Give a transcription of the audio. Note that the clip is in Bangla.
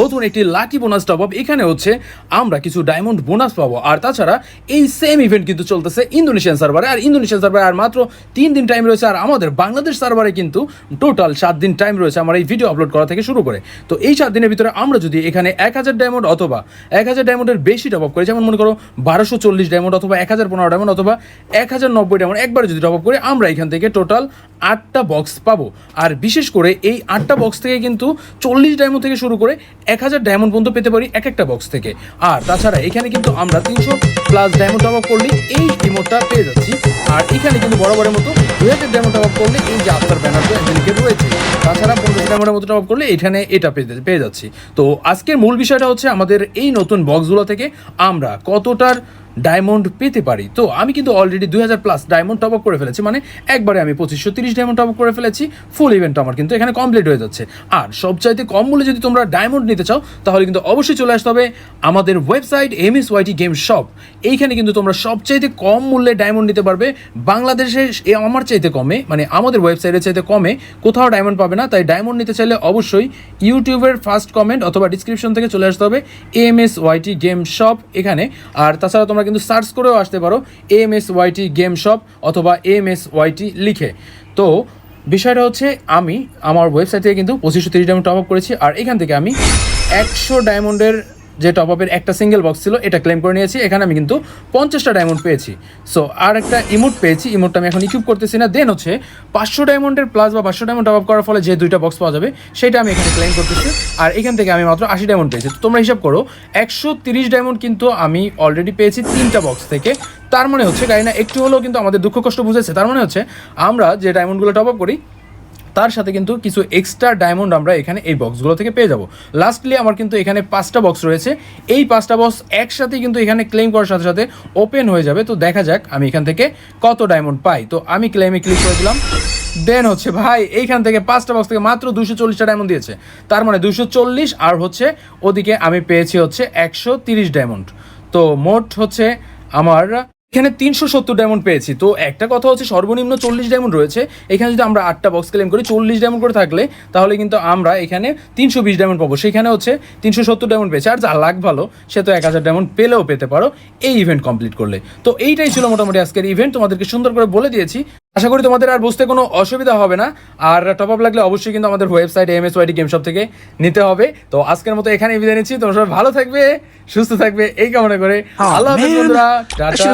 নতুন একটি লাকি বোনাস টপ আপ এখানে হচ্ছে আমরা কিছু ডায়মন্ড বোনাস পাবো। আর তাছাড়া এই সেম ইভেন্ট কিন্তু চলতেছে ইন্দোনেশিয়ান সার্ভারে আর ইন্দোনেশিয়ান সার্ভারে আর মাত্র তিন দিন টাইম রয়েছে। আর আমাদের বাংলাদেশ সার্ভারে কিন্তু টোটাল সাত দিন টাইম রয়েছে আমার এই ভিডিও আপলোড করা থেকে শুরু করে। তো এই সাত দিনের ভিতরে আমরা যদি এখানে এক হাজার ডায়মন্ড অথবা এক হাজার ডায়মন্ডের বেশি টপ আপ করি, যেমন মনে করো বারোশো চল্লিশ ডায়মন্ড অথবা এক হাজার পনেরো ডায়মন্ড অথবা এক হাজার নব্বই ডায়মন্ড একবারে যদি টপ আপ করি, আমরা এখান থেকে টোটাল আটটা বক্স পাবো। আর বিশেষ করে এই আটটা বক্স থেকে কিন্তু চল্লিশ ডায়মন্ড থেকে শুরু করে এক হাজার ডায়মন্ড পর্যন্ত পেতে পারি এক একটা বক্স থেকে। আর তাছাড়া এখানে কিন্তু আমরা তিনশো প্লাস ডায়মন্ড টপ করলে এই ইমোটটা পেয়ে যাচ্ছি। আর এখানে কিন্তু বরাবরের মতো দু হাজার ডায়মন্ড টপ আপ করলে এই যে আফতার ব্যানারটা রয়েছে। তাছাড়া পনেরো ডায়মন্ডের মতো টপ করলে এখানে এটা পেতে পেয়ে যাচ্ছি। তো আজকের মূল বিষয়টা হচ্ছে আমাদের এই নতুন বক্সগুলো থেকে আমরা কতটার ডায়মন্ড পেতে পারি। তো আমি কিন্তু অলরেডি দুই হাজার প্লাস ডায়মন্ড টপ আপ করে ফেলেছি মানে একবারে আমি পঁচিশশো তিরিশ ডায়মন্ড টপ আপ করে ফেলেছি ফুল ইভেন্ট আমার কিন্তু এখানে কমপ্লিট হয়ে যাচ্ছে। আর সবচাইতে কম মূল্যে যদি তোমরা ডায়মন্ড নিতে চাও, তাহলে কিন্তু অবশ্যই চলে আসতে হবে আমাদের website M S YT game shop এইখানে কিন্তু তোমরা সবচাইতে কম মূল্যে ডায়মন্ড নিতে পারবে। বাংলাদেশে এ আমার চাইতে কমে মানে আমাদের ওয়েবসাইটের চাইতে কমে, কোথাও ডায়মন্ড পাবে না, তাই ডায়মন্ড নিতে চাইলে অবশ্যই ইউটিউবের ফার্স্ট কমেন্ট অথবা ডিসক্রিপশন থেকে চলে আসতে হবে M S YT game shop এখানে। আর তাছাড়া তোমরা কিন্তু সার্চ করেও আসতে পারো M S YT game shop অথবা এম এস ওয়াইটি লিখে। তো, বিষয়টা হচ্ছে আমি, আমার ওয়েবসাইট থেকে কিন্তু পঁচিশশো তিরিশ ডায়মন্ড টপ আপ করেছি, আর এখান থেকে আমি একশো ডায়মন্ডের যে টপ আপের একটা সিঙ্গেল বক্স ছিল, এটা ক্লেম করে নিয়েছি। এখানে আমি কিন্তু পঞ্চাশটা ডায়মন্ড পেয়েছি। সো আর একটা ইমোট পেয়েছি। ইমোটটা আমি এখন ইকুইপ করতেছি না। দেন হচ্ছে, পাঁচশো ডায়মন্ডের প্লাস বা পাঁচশো ডায়মন্ড টপ আপ করার ফলে যে দুইটা বক্স পাওয়া যাবে, সেটা আমি এখানে ক্লেম করতেছি। আর এখান থেকে আমি মাত্র আশি ডায়মন্ড পেয়েছি। তোমরা হিসাব করো, একশো তিরিশ ডায়মন্ড কিন্তু আমি অলরেডি পেয়েছি তিনটা বক্স থেকে। তার মানে হচ্ছে গাড়ি না একটু হলেও কিন্তু আমাদের দুঃখ কষ্ট বুঝেছে। তার মানে হচ্ছে, আমরা যে ডায়মন্ডগুলো টপ আপ করি তার সাথে কিন্তু কিছু এক্সট্রা ডায়মন্ড আমরা এখানে এই বক্সগুলো থেকে পেয়ে যাব। লাস্টলি আমার কিন্তু এখানে পাঁচটা বক্স রয়েছে। এই পাঁচটা বক্স একসাথে কিন্তু এখানে ক্লেম করার সাথে সাথে ওপেন হয়ে যাবে। তো দেখা যাক আমি এখান থেকে কত ডায়মন্ড পাই। তো আমি ক্লেমে ক্লিক করে দিলাম। দেন হচ্ছে ভাই, এইখান থেকে পাঁচটা বক্স থেকে মাত্র দুশো চল্লিশটা ডায়মন্ড দিয়েছে। তার মানে দুশো চল্লিশ, আর হচ্ছে ওদিকে আমি পেয়েছি হচ্ছে একশো তিরিশ ডায়মন্ড তো মোট হচ্ছে আমার এখানে তিনশো সত্তর ডায়মন্ড পেয়েছি। তো একটা কথা হচ্ছে সর্বনিম্ন চল্লিশ ডায়মন্ড রয়েছে। এখানে যদি আমরা আটটা বক্স ক্লেম করি, চল্লিশ ডায়মন্ড করে থাকলে, তাহলে কিন্তু আমরা এখানে তিনশো বিশ ডায়মন্ড পাবো। সেখানে হচ্ছে তিনশো সত্তর ডায়মন্ড পেয়েছে। আর যা লাখ ভালো, সে তো এক হাজার ডায়মন্ড পেলেও পেতে পারো। এই ইভেন্ট কমপ্লিট করলে। তো এইটাই ছিল মোটামুটি আজকের ইভেন্ট তোমাদেরকে সুন্দর করে বলে দিয়েছি আশা করি তোমাদের আর বুঝতে কোনো অসুবিধা হবে না। আর টপ আপ লাগলে অবশ্যই কিন্তু আমাদের website M S YT game shop থেকে নিতে হবে। তো আজকের মতো এখানে বিদায় নিচ্ছি। তোমরা সবাই ভালো থাকবে সুস্থ থাকবে এই কামনা করে। Oh, আল্লাহ হাফেজ বন্ধুরা টাটা